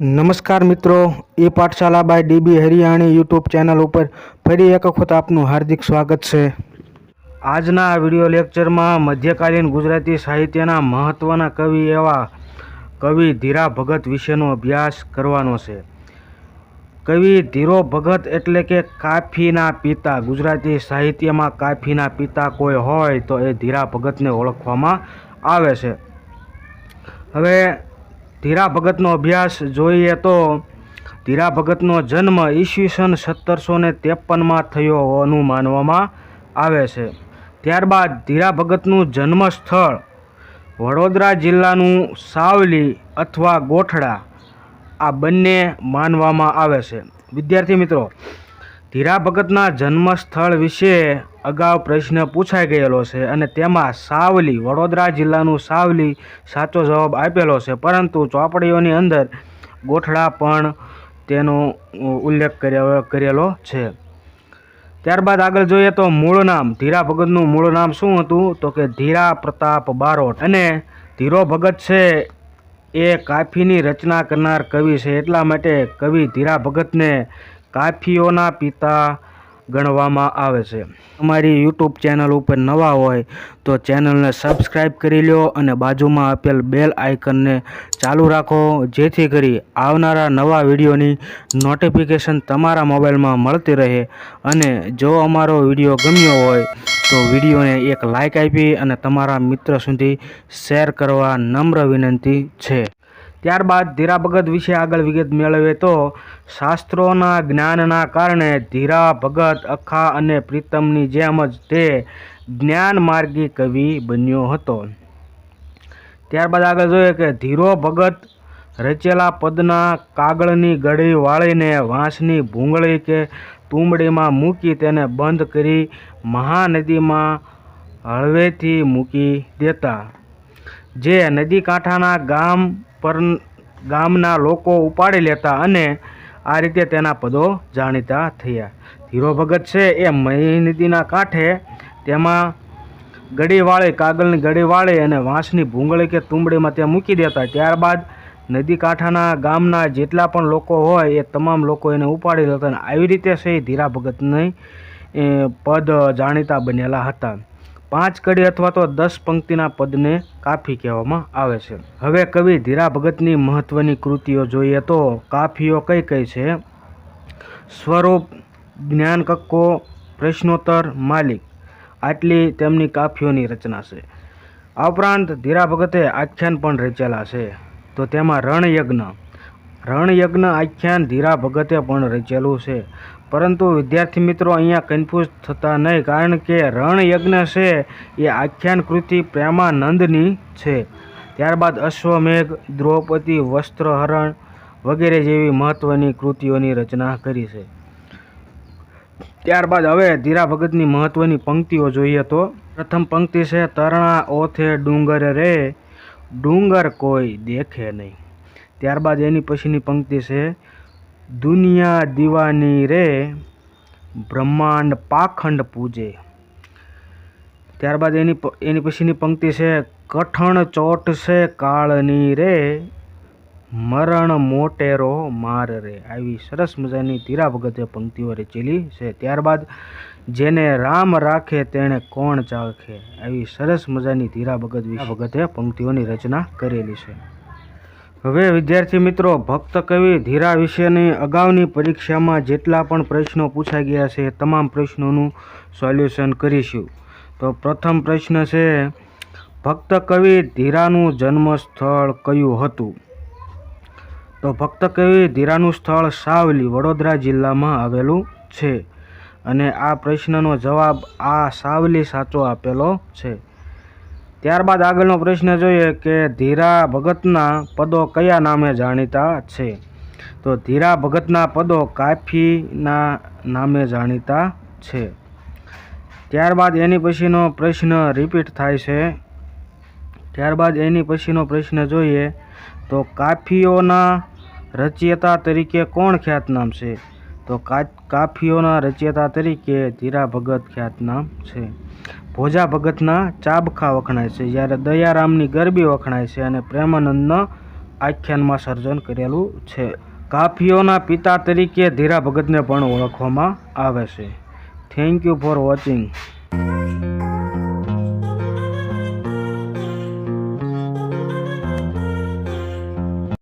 નમસ્કાર મિત્રો, એ Pathshala by DB Hariyani YouTube channel ઉપર ફરી એક વખત આપનું હાર્દિક સ્વાગત છે. આજના વિડિયો લેક્ચરમાં મધ્યકાલીન ગુજરાતી સાહિત્યના મહત્ત્વના કવિ એવા કવિ ધીરા ભગત વિશેનો અભ્યાસ કરવાનો છે. કવિ ધીરો ભગત એટલે કે કાફીના પિતા, ગુજરાતી સાહિત્યમાં કાફીના પિતા કોઈ હોય તો એ ધીરા ભગતને ઓળખવામાં આવે છે. હવે ધીરા ભગતનો અભ્યાસ જોઈએ તો ધીરા ભગતનો જન્મ ઈસવીસન સત્તરસો ને ત્રેપનમાં થયો હોવાનું માનવામાં આવે છે. ત્યારબાદ ધીરા ભગતનું જન્મસ્થળ વડોદરા જિલ્લાનું સાવલી અથવા ગોઠડા આ બંને માનવામાં આવે છે. વિદ્યાર્થી મિત્રો ધીરા ભગતના જન્મ સ્થળ વિશે અગાઉ પ્રશ્ન પૂછાઈ ગયેલો છે અને તેમાં સાવલી, વડોદરા જિલ્લાનું સાવલી સાચો જવાબ આપેલો છે. પરંતુ ચોપડીઓની અંદર ગોઠડા પણ તેનો ઉલ્લેખ કરેલો છે. ત્યારબાદ આગળ જોઈએ તો મૂળ નામ, ધીરા ભગતનું મૂળ નામ શું હતું? તો કે ધીરા પ્રતાપ બારોટ. અને ધીરો ભગત છે એ કાફીની રચના કરનાર કવિ છે. એટલા માટે કવિ ધીરા ભગતને કાફીઓના પિતા ગણવામાં આવે છે. અમારી યુટ્યુબ ચેનલ ઉપર નવા હોય તો ચેનલને સબસ્ક્રાઈબ કરી લો અને બાજુમાં આપેલ બેલ આઇકનને ચાલુ રાખો, જેથી કરી આવનારા નવા વિડીયોની નોટિફિકેશન તમારા મોબાઈલમાં મળતી રહે અને જો અમારો વીડિયો ગમ્યો હોય તો વિડીયોને એક લાઇક આપી અને તમારા મિત્ર સુધી શેર કરવા નમ્ર વિનંતી છે. ત્યારબાદ ધીરા ભગત વિશે આગળ વિગત મેળવે તો શાસ્ત્રોના જ્ઞાનના કારણે ધીરા ભગત અખા અને પ્રીતમની જેમ જ તે જ્ઞાન માર્ગી કવિ બન્યો હતો. ત્યારબાદ આગળ જોઈએ કે ધીરો ભગત રચેલા પદના કાગળની ગળી વાળીને વાંસની ભૂંગળી કે તુંબડીમાં મૂકી તેને બંધ કરી મહાનદીમાં હળવેથી મૂકી દેતા. જે નદી કાંઠાના ગામ પર ગામના લોકો ઉપાડી લેતા અને આ રીતે તેના પદો જાણીતા થયા. ધીરો ભગત છે એ મહી નદીના કાંઠે તેમાં ગળીવાળી કાગળની ગળીવાળી અને વાંસની ભૂંગળી કે તુંબડીમાં ત્યાં મૂકી દેતા. ત્યારબાદ નદી કાંઠાના ગામના જેટલા પણ લોકો હોય એ તમામ લોકો એને ઉપાડી લેતા અને આવી રીતે છે એ ધીરા ભગતની પદ જાણીતા બનેલા હતા. પાંચ કડી અથવા તો દસ પંક્તિના પદને કાફી કહેવામાં આવે છે. હવે કવિ ધીરા ભગતની મહત્વની કૃતિઓ જોઈએ તો કાફીઓ કઈ કઈ છે? સ્વરૂપ, જ્ઞાન કક્કો, પ્રશ્નોત્તર, માલિક. આટલી તેમની કાફીઓની રચના છે. આ ઉપરાંત ધીરા ભગતે આખ્યાન પણ રચેલા છે. તો તેમાં રણયજ્ઞ. રણયજ્ઞ આખ્યાન ધીરા ભગતે પણ રચેલું છે. પરંતુ વિદ્યાર્થી મિત્રો અહીંયા કન્ફ્યુઝ થતા નહીં, કારણ કે રણયજ્ઞ છે એ આખ્યાન કૃતિ પ્રેમાનંદની છે. ત્યારબાદ અશ્વમેઘ, દ્રૌપદી, વસ્ત્રહરણ વગેરે જેવી મહત્ત્વની કૃતિઓની રચના કરી છે. ત્યારબાદ હવે ધીરા ભગતની મહત્ત્વની પંક્તિઓ જોઈએ તો, પ્રથમ પંક્તિ છે, તરણા ઓથે ડુંગર રે, ડુંગર કોઈ દેખે નહીં. ત્યારબાદ એની પછીની પંક્તિ છે દુનિયા દીવાની રે બ્રહ્માંડ પાખંડ પૂજે. ત્યારબાદ એની એની પછીની પંક્તિ છે, કઠણ ચોટ છે કાળની રે, મરણ મોટેરો માર રે. આવી સરસ મજાની ધીરા ભગતે પંક્તિઓ રચેલી છે. ત્યારબાદ, જેને રામ રાખે તેણે કોણ ચાખે? આવી સરસ મજાની ધીરા ભગત ભગતે પંક્તિઓની રચના કરેલી છે. હવે વિદ્યાર્થી મિત્રો, ભક્ત કવિ ધીરા વિશેની અગાઉની પરીક્ષામાં જેટલા પણ પ્રશ્નો પૂછાઈ ગયા છે તમામ પ્રશ્નોનું સોલ્યુશન કરીશું. તો પ્રથમ પ્રશ્ન છે, ભક્ત કવિ ધીરાનું જન્મ સ્થળ કયું હતું? તો ભક્ત કવિ ધીરાનું સ્થળ સાવલી, વડોદરા જિલ્લામાં આવેલું છે. અને આ પ્રશ્નનો જવાબ આ સાવલી સાચો આપેલો છે. ત્યારબાદ આગળનો પ્રશ્ન જોઈએ કે ધીરા ભગતના પદો કયા નામે જાણીતા છે? તો ધીરા ભગતના પદો કાફીના નામે જાણીતા છે. ત્યારબાદ એની પછીનો પ્રશ્ન રિપીટ થાય છે. ત્યારબાદ એની પછીનો પ્રશ્ન જોઈએ તો કાફીઓના રચયતા તરીકે કોણ ખ્યાતનામ છે? તો કાફીઓના રચયતા તરીકે ધીરા ભગત ખ્યાતનામ છે. ભોજા ભગતના ચાબખા વખણાય છે, જ્યારે દયારામની ગરબી વખણાય છે અને પ્રેમાનંદના આખ્યાનમાં સર્જન કરેલું છે. કાફીઓના પિતા તરીકે ધીરા ભગતને પણ ઓળખવામાં આવે છે. Thank you for watching